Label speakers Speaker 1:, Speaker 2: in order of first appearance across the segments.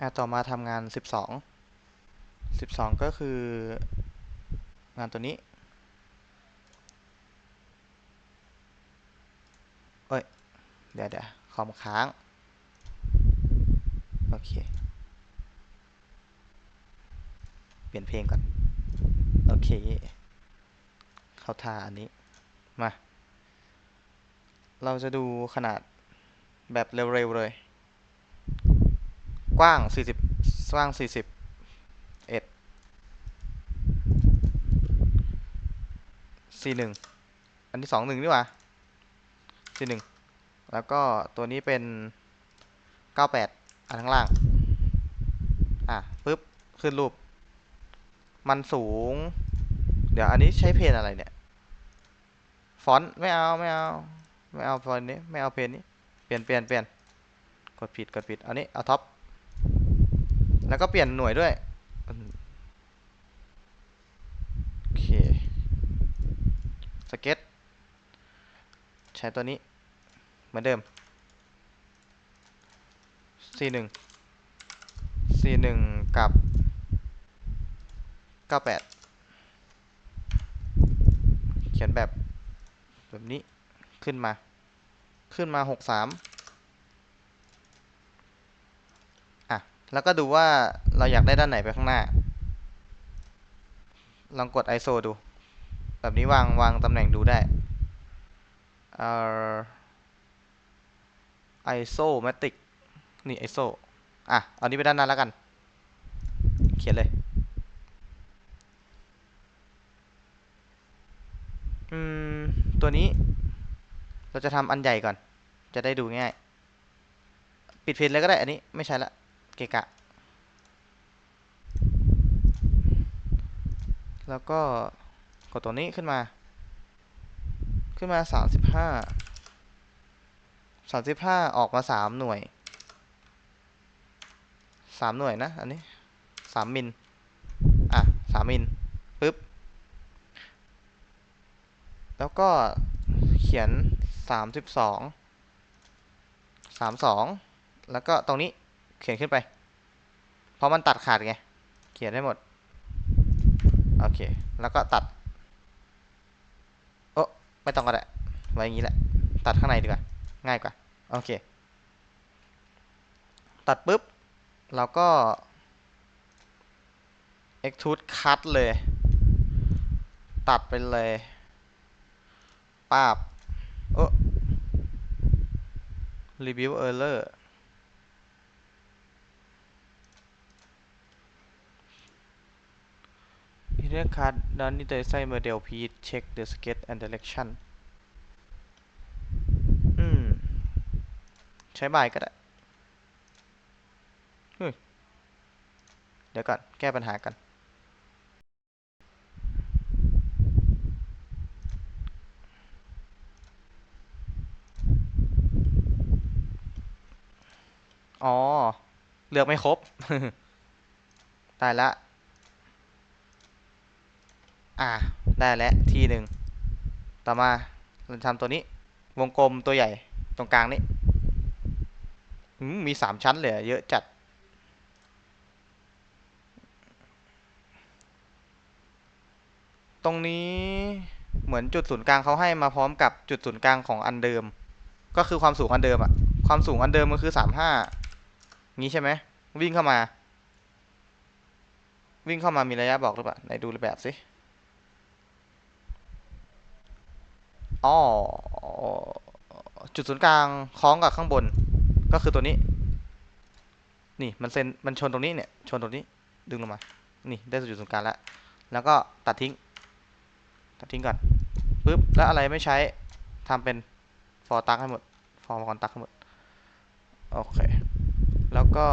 Speaker 1: อะต่อมาทำงานสิบสองสิบสองก็คืองานตัวนี้เอ้ย เดี๋ยวเดี๋ยวคอมค้าง โอเค เปลี่ยนเพลงก่อน โอเค เข้าท่าอันนี้ มา เราจะดูขนาดแบบเร็วๆเลย กว้าง 40 กว้าง 40เอ็ด C หนึ่งอันที่สองหนึ่งนี่หว่าสี่หนึ่งแล้วก็ตัวนี้เป็นเก้าแปดอันข้างล่าง อะปึ๊บ ขึ้นรูป มันสูง เดี๋ยวอันนี้ใช้เพนอะไรเนี่ย ฟอนต์ไม่เอาไม่เอา ไม่เอาฟอนต์นี้ ไม่เอาเพนนี้ เปลี่ยนเปลี่ยนเปลี่ยนกดผิดกดผิดเอานี้เอาท็อป แล้วก็เปลี่ยนหน่วยด้วย โอเค สเก็ต ใช้ตัวนี้ เหมือนเดิม C1 C1 กับ 98 เขียนแบบ แบบนี้ ขึ้นมา ขึ้นมา 63 แล้วก็ดูว่าเราอยากได้ด้านไหนไปข้างหน้า ลองกด ISO ดู แบบนี้วางวางตำแหน่งดูได้เอ่อ isomatic นี่ ISO อะ เอานี้ไปด้านหน้าแล้วกัน เขียนเลย อืม ตัวนี้ เราจะทำอันใหญ่ก่อน จะได้ดูง่าย ปิดเพจเลยก็ได้ อันนี้ไม่ใช่ละ เกะกะ แล้วก็กดตัวนี้ขึ้นมา ขึ้นมาสามสิบห้าสามสิบห้าออกมาสามหน่วยสามหน่วยนะ อันนี้สามมิล อะสามมิลปึ๊บ แล้วก็เขียนสามสิบสองสามสองแล้วก็ตรงนี้ เขียนขึ้นไป เพราะมันตัดขาดไง เขียนให้หมด โอเค แล้วก็ตัด โอ้ไม่ต้องก็ได้ ไว้อย่างนี้แหละ ตัดข้างในดีกว่า ง่ายกว่า โอเค ตัดปุ๊บ เราก็ extrude cut เลย ตัดไปเลยปาบโอ้ review error Interior cut done in the side model please check the sketch and direction อืม ใช้บายก็ได้เฮ้ยเดี๋ยวก่อน แก้ปัญหากัน อ๋อ เลือกไม่ครบได้ละ อ่าได้แล้วทีหนึ่งต่อมาเราทำตัวนี้ วงกลมตัวใหญ่ตรงกลางนี้มีสามชั้นเลยเยอะจัด ตรงนี้เหมือนจุดศูนย์กลางเขาให้มาพร้อมกับจุดศูนย์กลางของอันเดิม ก็คือความสูงอันเดิมอะความสูงอันเดิมมันคือสามห้างี้ใช่ไหมวิ่งเข้ามา วิ่งเข้ามามีระยะบอกหรือเปล่าไหนดูแบบสิ อ๋อจุดศูนย์กลางคล้องกับข้างบน ก็คือตัวนี้ นี่มันเซนมันชนตรงนี้เนี่ย ชนตรงนี้ ดึงลงมา นี่ได้จุดศูนย์กลางแล้ว แล้วก็ตัดทิ้ง ตัดทิ้งก่อนปึ๊บ แล้วอะไรไม่ใช้ทำเป็นฟอร์ตักให้หมด ฟอร์มคอนตักให้หมด โอเค แล้วก็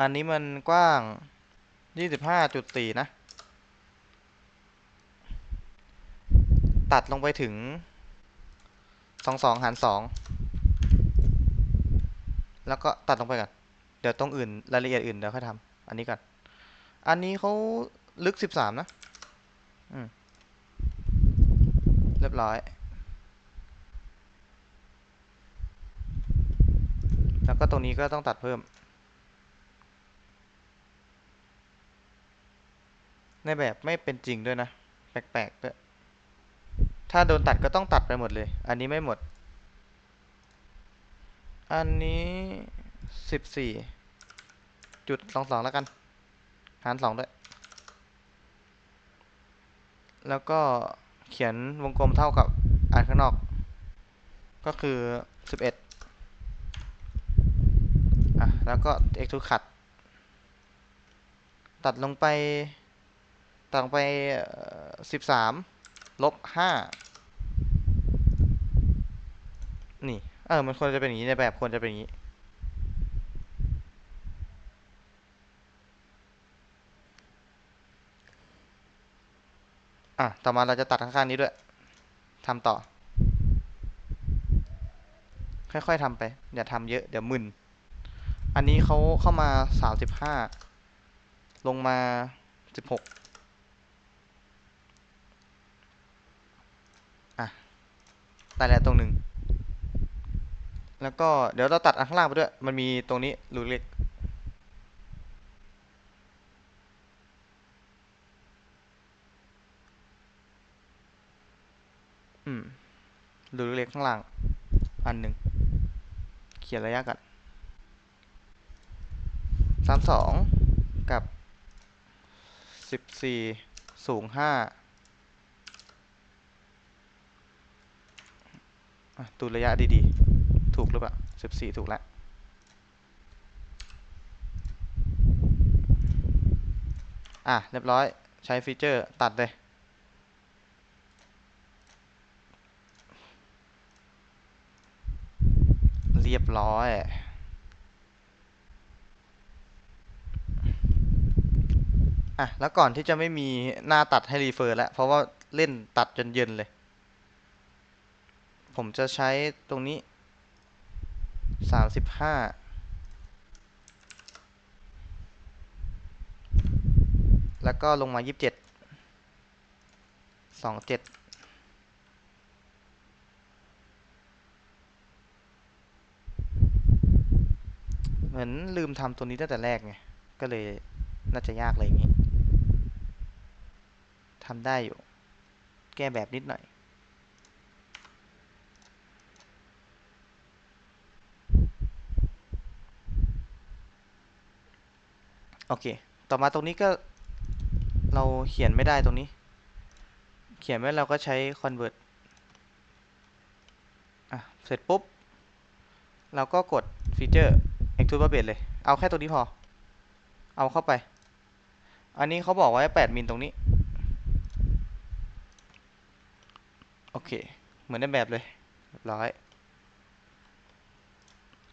Speaker 1: อันนี้มันกว้าง 25.4 นะ ตัดลงไปถึง22หาร2แล้วก็ตัดลงไปก่อน เดี๋ยวตรงอื่นรายละเอียดอื่นเดี๋ยวค่อยทำอันนี้ก่อน อันนี้เขาลึก13นะ อืม เรียบร้อยแล้วแล้วก็ตรงนี้ก็ต้องตัดเพิ่ม ในแบบไม่เป็นจริงด้วยนะ แปลกๆด้วย ถ้าโดนตัดก็ต้องตัดไปหมดเลย อันนี้ไม่หมด อันนี้สิบสี่จุดสองสองแล้วกัน หารสองด้วย แล้วก็เขียนวงกลมเท่ากับอันข้างนอก ก็คือสิบเอ็ดอะ แล้วก็ extrude cut ตัดลงไป ตัดลงไปสิบสามลบห้า นี่ เออ มันควรจะเป็นอย่างนี้ในแบบควรจะเป็นอย่างนี้ อะ ต่อมาเราจะตัดข้างๆนี้ด้วยทำต่อ ค่อยๆทำไป อย่าทำเยอะ เดี๋ยวมึน อันนี้เขาเข้ามาสามสิบห้า ลงมาสิบหกอะได้แล้วตรงหนึ่ง แล้วก็เดี๋ยวเราตัดอันข้างล่างไปด้วย มันมีตรงนี้รูเล็ก อืมรูเล็กข้างล่าง อันหนึ่ง เขียนระยะกันสามสองกับสิบสี่สูงห้าดูระยะดีๆ ถูกหรือเปล่าสิบสี่ถูกแล้วอะ เรียบร้อยใช้ฟีเจอร์ตัดเลย เรียบร้อย อะ แล้วก่อนที่จะไม่มีหน้าตัดให้รีเฟอร์แล้ว เพราะว่าเล่นตัดจนเย็นเลย ผมจะใช้ตรงนี้ สามสิบห้าแล้วก็ลงมายี่สิบเจ็ดสองเจ็ดเหมือนลืมทำตัวนี้ตั้งแต่แรกไง ก็เลยน่าจะยากเลยอย่างนี้ทำได้อยู่ แก้แบบนิดหน่อย โอเค ต่อมาตรงนี้ก็เราเขียนไม่ได้ตรงนี้ เขียนไม่เราก็ใช้ convert อะ เสร็จปุ๊บ เราก็กดฟีเจอร์ extrude barbed เลย เอาแค่ตัวนี้พอ เอาเข้าไป อันนี้เขาบอกไว้ 8มิลตรงนี้ โอเค เหมือนในแบบเลยร้อย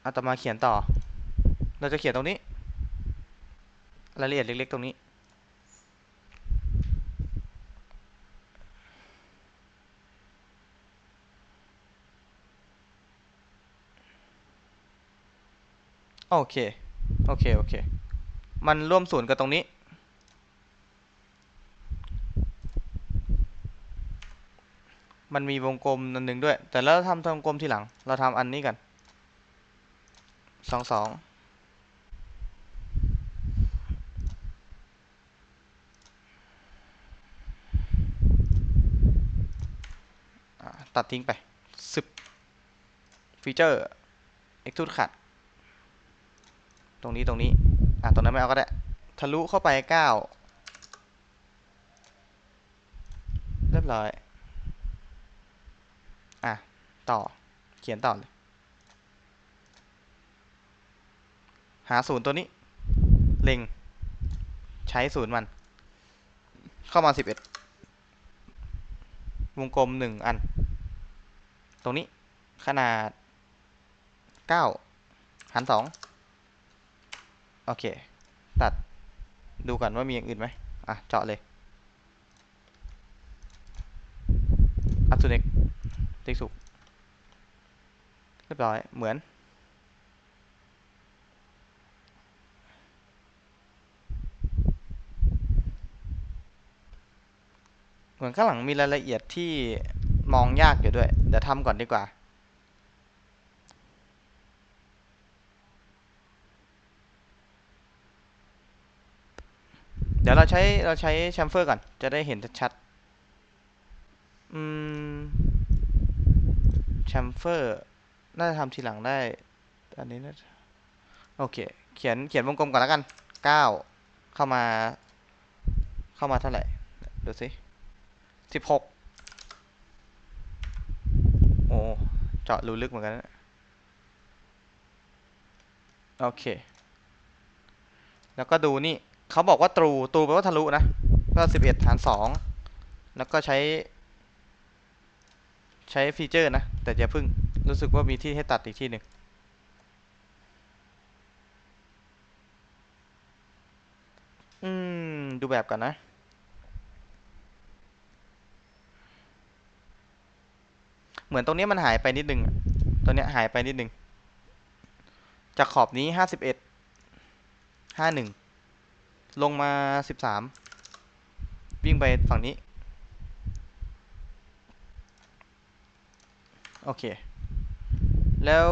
Speaker 1: เอาต่อมาเขียนต่อ เราจะเขียนตรงนี้ รายละเอียดเล็ก ๆ ตรงนี้ โอเค โอเค โอเค มันร่วมศูนย์กับตรงนี้ มันมีวงกลมอันหนึ่งด้วย แต่แล้วทำวงกลมทีหลัง เราทำอันนี้กันสองสอง ตัดทิ้งไปสิบฟีเจอร์ extrude cut ตรงนี้ตรงนี้ อะ ตรงนั้นไม่เอาก็ได้ ทะลุเข้าไปเก้าเรียบร้อย อะ ต่อ เขียนต่อเลย หาศูนย์ตัวนี้ เล็ง ใช้ศูนย์มัน เข้ามาสิบเอ็ดวงกลมหนึ่งอัน ตรงนี้ขนาดเก้าหารสองโอเค ตัดดูก่อนว่ามีอย่างอื่นไหมอะ เจาะเลยอัพทูเน็กติ๊กสุกเรียบร้อย เหมือน เหมือนข้างหลังมีรายละเอียดที่ มองยากอยู่ด้วย เดี๋ยวทำก่อนดีกว่า เดี๋ยวเราใช้เราใช้แชมเฟอร์ก่อน จะได้เห็นชัดอืมแชมเฟอร์ น่าจะทำทีหลังได้ อันนี้นะโอเค เขียนเขียนวงกลมก่อนแล้วกัน เก้า เข้ามา เข้ามาเท่าไหร่ ดูสิสิบหก เจาะรูลึกเหมือนกันนะโอเค แล้วก็ดูนี่เขาบอกว่าตรูตรูแปลว่าทะลุนะ ก็สิบเอ็ดหารสองแล้วก็ใช้ ใช้ฟีเจอร์นะ แต่อย่าเพิ่งรู้สึกว่ามีที่ให้ตัดอีกที่หนึ่งอืม ดูแบบก่อนนะ เหมือนตรงนี้มันหายไปนิดนึงตัวเนี้ยหายไปนิดนึง จากขอบนี้ห้าสิบเอ็ดห้าหนึ่งลงมาสิบสามวิ่งไปฝั่งนี้ โอเค แล้ว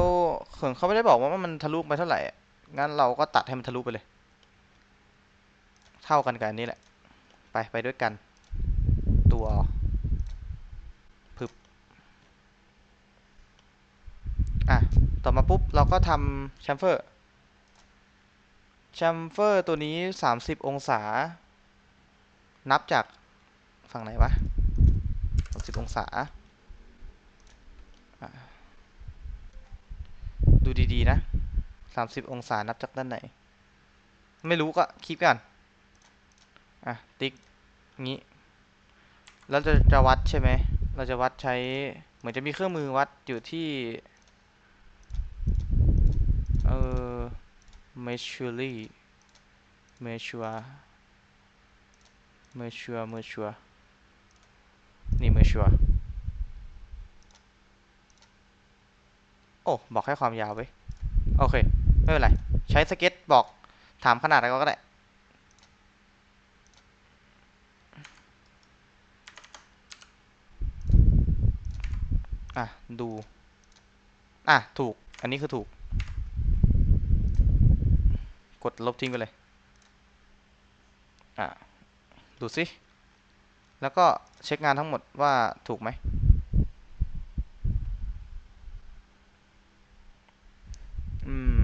Speaker 1: เขินเขาไม่ได้บอกว่ามันทะลุไปเท่าไหร่ งั้นเราก็ตัดให้มันทะลุไปเลย เท่ากันกับอันนี้แหละ ไปไปด้วยกัน ตัวพึบ อะ ต่อมาปุ๊บเราก็ทำแชมเฟอร์แชมเฟอร์ตัวนี้ 30 องศา นับจากฝั่งไหนวะ60องศา ดูดีๆนะ 30 องศานับจากด้านไหน ไม่รู้ก็คลิปก่อน อะ ติ๊กงี้ แล้วจะจะวัดใช่ไหม เราจะวัดใช้ เหมือนจะมีเครื่องมือวัดอยู่ที่ เออ measuring measure measure measure นี่ m a s u r e โอ้ บอกแค่ความยาวไว้โอเค ไม่เป็นไร ใช้สเก็ตบอกถามขนาดอะไรก็ได้อะ ดู อะ ถูก อันนี้คือถูก กดลบทิ้งไปเลย อะ ดูสิ แล้วก็เช็คงานทั้งหมดว่าถูกไหม อืม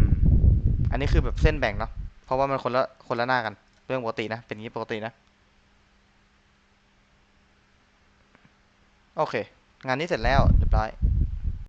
Speaker 1: อันนี้คือแบบเส้นแบ่งเนาะ เพราะว่ามันคนละคนละหน้ากัน เรื่องปกตินะ เป็นอย่างนี้ปกตินะ โอเค งานนี้เสร็จแล้วเรียบร้อย